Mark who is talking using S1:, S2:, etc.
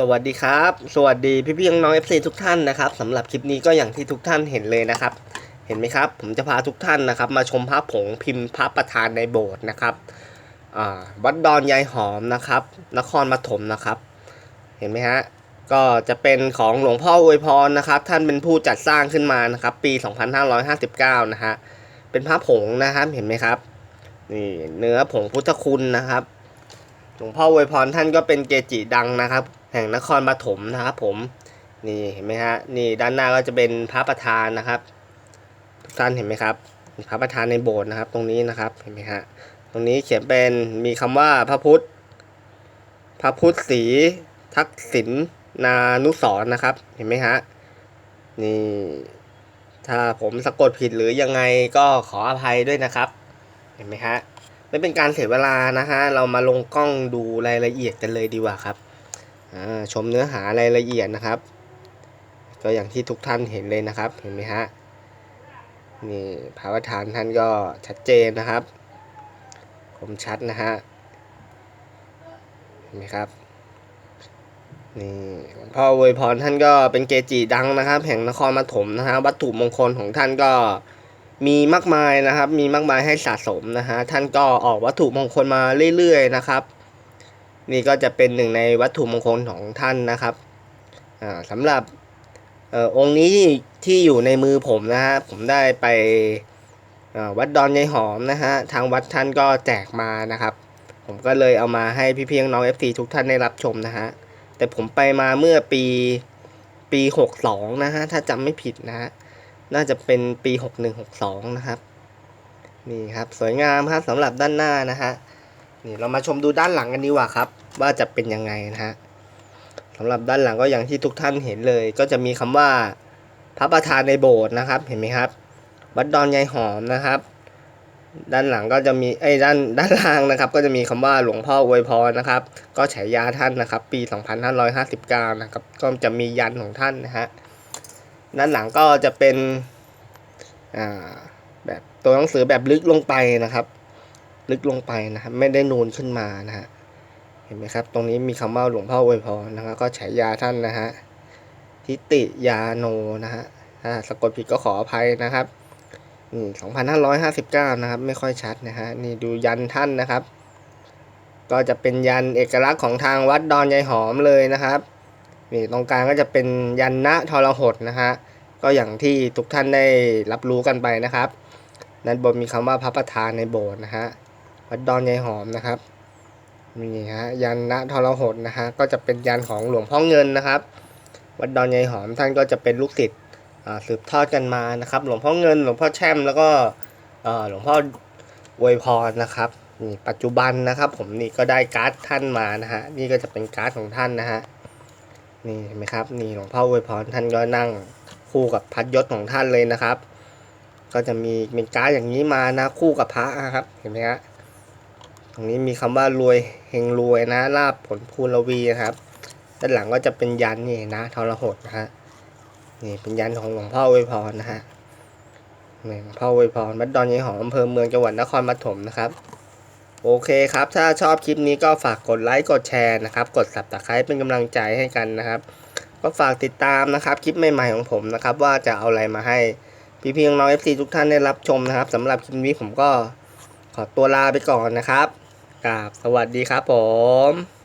S1: สวัสดีครับ สวัสดีพี่พี่ๆน้องๆ FC ทุกท่านนะครับสำหรับคลิปนี้ก็อย่างที่ทุกท่านเห็นเลยนะครับ เห็นไหมครับ ผมจะพาทุกท่านนะครับ มาชมพระผงพิมพ์พระประธานในโบสถ์นะครับวัดดอนยายหอมนะครับ นครปฐมนะครับ เห็นไหมฮะก็จะเป็นของหลวงพ่ออวยพรนะครับ ท่านเป็นผู้จัดสร้างขึ้นมานะครับ ปี 2559 นะฮะเป็นพระผงนะครับเห็นไหมครับนี่เนื้อผงพุทธคุณนะครับ หลวงพ่ออวยพรท่านก็เป็นเกจิดังนะครับ แห่งนครปฐมนะครับผมนี่เห็นไหมฮะนี่ด้านหน้าก็จะเป็นพระประธานนะครับ ทุกท่านเห็นไหมครับพระประธานในโบสถ์นะครับ ตรงนี้นะครับเห็นไหมฮะตรงนี้เขียนเป็นมีคำว่าพระพุทธ พระพุทธศรีทักษิณนานุสรนะครับ เห็นไหมฮะนี่ถ้าผมสะกดผิดหรือยังไงก็ขออภัยด้วยนะครับ เห็นไหมฮะ ไม่เป็นการเสียเวลานะฮะ เรามาลงกล้องดูรายละเอียดกันเลยดีกว่าครับชมเนื้อหารายละเอียดนะครับ ก็อย่างที่ทุกท่านเห็นเลยนะครับ เห็นไหมฮะ นี่พระประธานท่านก็ชัดเจนนะครับ คมชัดนะฮะ เห็นไหมครับ นี่พ่ออวยพรท่านก็เป็นเกจิดังนะครับ แห่งนครปฐมนะฮะ วัตถุมงคลของท่านก็ มีมากมายนะครับ มีมากมายให้สะสมนะฮะ ท่านก็ออกวัตถุมงคลมาเรื่อยๆนะครับ นี่ก็จะเป็นหนึ่งในวัตถุมงคลของท่านนะครับอ่าสำหรับเออองค์นี้ที่อยู่ในมือผมนะฮะ ผมได้ไปอ่าวัดดอนยายหอมนะฮะ ทางวัดท่านก็แจกมานะครับ ผมก็เลยเอามาให้พี่เพียงน้อง FC ทุกท่านได้รับชมนะฮะ แต่ผมไปมาเมื่อปีปี 62 นะฮะ ถ้าจำไม่ผิดนะฮะ น่าจะเป็นปี 6162 นะครับ นี่ครับสวยงามครับสำหรับด้านหน้านะฮะ นี่เรามาชมดูด้านหลังกันดีกว่าครับ ว่าจะเป็นยังไงนะฮะสำหรับด้านหลังก็อย่างที่ทุกท่านเห็นเลย ก็จะมีคำว่าพระประธานในโบสถ์นะครับ เห็นไหมครับ วัดดอนยายหอมนะครับ ด้านหลังก็จะมีไอ้ด้านด้านล่างนะครับ ก็จะมีคำว่าหลวงพ่ออวยพรนะครับ ก็ฉายาท่านนะครับ ปี 2559 นะครับ ก็จะมียันของท่านนะฮะ ด้านหลังก็จะเป็นแบบตัวหนังสือแบบลึกลงไปนะครับ ลึกลงไปนะครับ ไม่ได้นูนขึ้นมานะฮะเห็นไหมครับ ตรงนี้มีคำว่าหลวงพ่ออวยพรนะครับ ก็ฉายาท่านนะฮะทิติยาโนนะฮะถ้าสะกดผิดก็ขออภัยนะครับนี่2559นะครับ ไม่ค่อยชัดนะฮะนี่ดูยันท่านนะครับ ก็จะเป็นยันเอกลักษณ์ของทางวัดดอนยายหอมเลยนะครับ นี่ตรงกลางก็จะเป็นยันนะทรหดนะฮะก็อย่างที่ทุกท่านได้รับรู้กันไปนะครับนั้นบนมีคำว่าพระประธานในโบสถ์นะฮะวัดดอนยายหอมนะครับนี่ฮะยันนะทรหดนะฮะก็จะเป็นยันของหลวงพ่อเงินนะครับ วัดดอนยายหอมท่านก็จะเป็นลูกศิษย์สืบทอดกันมานะครับ หลวงพ่อเงิน หลวงพ่อแช่มแล้วก็หลวงพ่ออวยพรนะครับนี่ปัจจุบันนะครับ ผมนี่ก็ได้การ์ดท่านมานะฮะนี่ก็จะเป็นการ์ดของท่านนะฮะ นี่เห็นไหมครับ นี่หลวงพ่ออวยพรท่านก็นั่งคู่กับพัดยศของท่านเลยนะครับ ก็จะมีเป็นการ์ดอย่างนี้มานะคู่กับพระนะครับ เห็นไหมฮะตรงนี้มีคำว่ารวยเฮงรวยนะลาบผลภูลวีนะครับด้านหลังก็จะเป็นยันนี่นะทรหดนะฮะนี่เป็นยันของหลวงพ่ออวยพรนะฮะหลวงพ่ออวยพรวัดดอนยายหอมอำเภอเมืองจังหวัดนครปฐมนะครับ โอเคครับ ถ้าชอบคลิปนี้ก็ฝากกดไลค์กดแชร์นะครับ กด subscribe เป็นกำลังใจให้กันนะครับ ก็ฝากติดตามนะครับคลิปใหม่ๆของผมนะครับ ว่าจะเอาอะไรมาให้พี่พี่ๆน้องๆ FC ทุกท่านได้รับชมนะครับสำหรับคลิปนี้ผมก็ขอตัวลาไปก่อนนะครับกราบสวัสดีครับผม